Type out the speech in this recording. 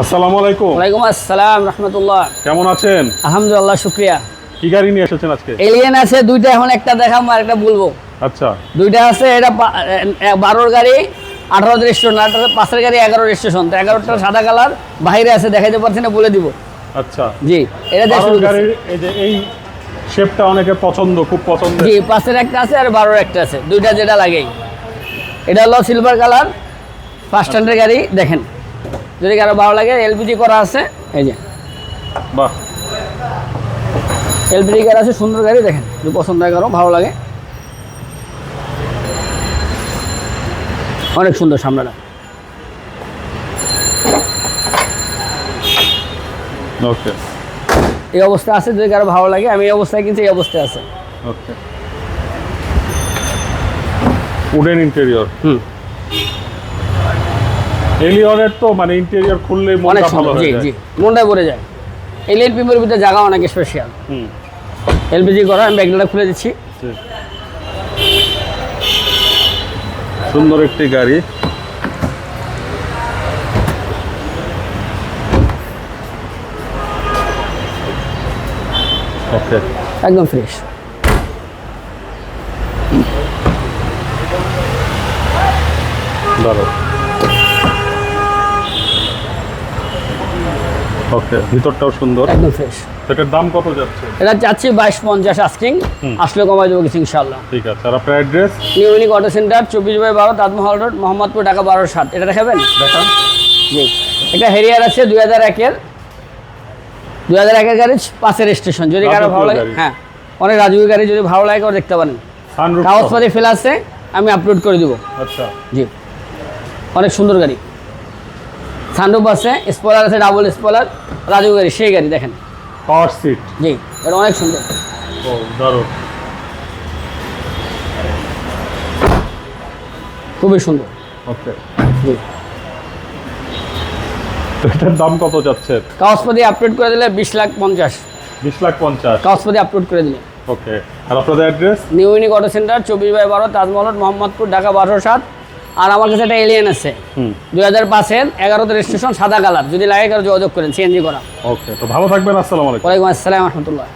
আসসালামু আলাইকুম। ওয়ালাইকুম আসসালাম রহমতুল্লাহ। কেমন আছেন? আলহামদুলিল্লাহ শুক্রিয়া। কি গাড়ি নিয়ে এসেছেন আজকে? এলিয়েন আছে দুইটা এখন একটা দেখাম আর একটা বলব। আচ্ছা। দুইটা আছে এটা বারোর গাড়ি আঠারো রেজিস্ট্রেশন আর পাঁচের গাড়ি এগারো রেজিস্ট্রেশন তো এগারোটা সাদা কালার বাইরে আছে দেখাইতে পারছি না বলে দিব। আচ্ছা। জি এটা। গাড়ির এই যে এই শেপটা অনেকে পছন্দ খুব পছন্দ জি পাঁচের একটা আছে আর বারোর একটা আছে। দুইটা যেটা লাগেই এটা হলো সিলভার কালার ফার্স্ট স্ট্যান্ডের গাড়ি দেখেন। যদি কারও ভালো লাগে এলপিজি করা আছে এই যে। বাহ। এলপিজি গাড়ি আছে সুন্দর গাড়ি দেখেন যদি পছন্দ হয় কারও ভালো লাগে। অনেক সুন্দর সামনেটা। ওকে। এই অবস্থা আছে যদি কারও ভালো লাগে আমি এই অবস্থায় কিন্তু এই অবস্থায় আছে। ওকে। Wooden interior. হুম। এলিয়নের তো মানে ইন্টেরিয়র খুললে অনেক মনটা ভালো জি জি। মনটাই পড়ে যায়। এলিয়েন পিমের ভিতরে জায়গা অনেক স্পেশাল হুম। এলপিজি করা আমি ব্যাগটা খুলে দিচ্ছি। সুন্দর একটি গাড়ি। ওকে। একদম ফ্রেশ দাঁড়ো ওকে ভিতরটাও সুন্দর। একদম ফ্রেশ এটার দাম কত যাচ্ছে? এটা চাচ্ছি বাইশ পঞ্চাশ আস্কিং। আসলে কমাই দেবো কিছু ইনশাল্লাহ ঠিক আছে আর আপনার address new unique auto centre চব্বিশ বাই বারো তাজমহল রোড মোহাম্মদপুর ঢাকা বারো সাত। এটা দেখাবেন? দেখান। জি। এটা হেরিয়ার আছে দুই হাজার একের। দুই হাজার একের গাড়ি পাশের স্টেশন যদি কারও ভালো লাগে হ্যাঁ অনেক রাজুকি গাড়ি যদি ভালো লাগে কেউ দেখতে পারেন। কাগজপাতি ফেলা আছে আমি আপলোড করে দিব। আচ্ছা। জি। অনেক সুন্দর গাড়ি। সানরুফ আছে স্পলার আছে ডাবল স্পলার রাজু গাড়ি সেই গাড়ি দেখেন। পাওয়ার সিট জি এটা অনেক সুন্দর। দারুণ। খুবই সুন্দর। ওকে। জি। এটার দাম কত যাচ্ছে? কাগজপাতি আপলোড করে দিলে বিশ লাখ পঞ্চাশ। বিশ লাখ পঞ্চাশ। কাগজপাতি আপলোড করে দিলে। ওকে। আর আপনাদের address new unique auto centre চব্বিশ বাই বারো তাজমহল মোহাম্মদপুর ঢাকা বারো সাত। আর আমার কাছে একটা এলিয়েন আছে। দুই হাজার পাঁচের এগারোতে রেজিস্ট্রেশন সাদা কালার যদি লাগে কারও যোগাযোগ করেন সিএনজি করা। ওকে তো ভালো থাকবেন আসসালামাইকুম ওয়ালাইকুম আসসালাম রহমতুল্লাহ।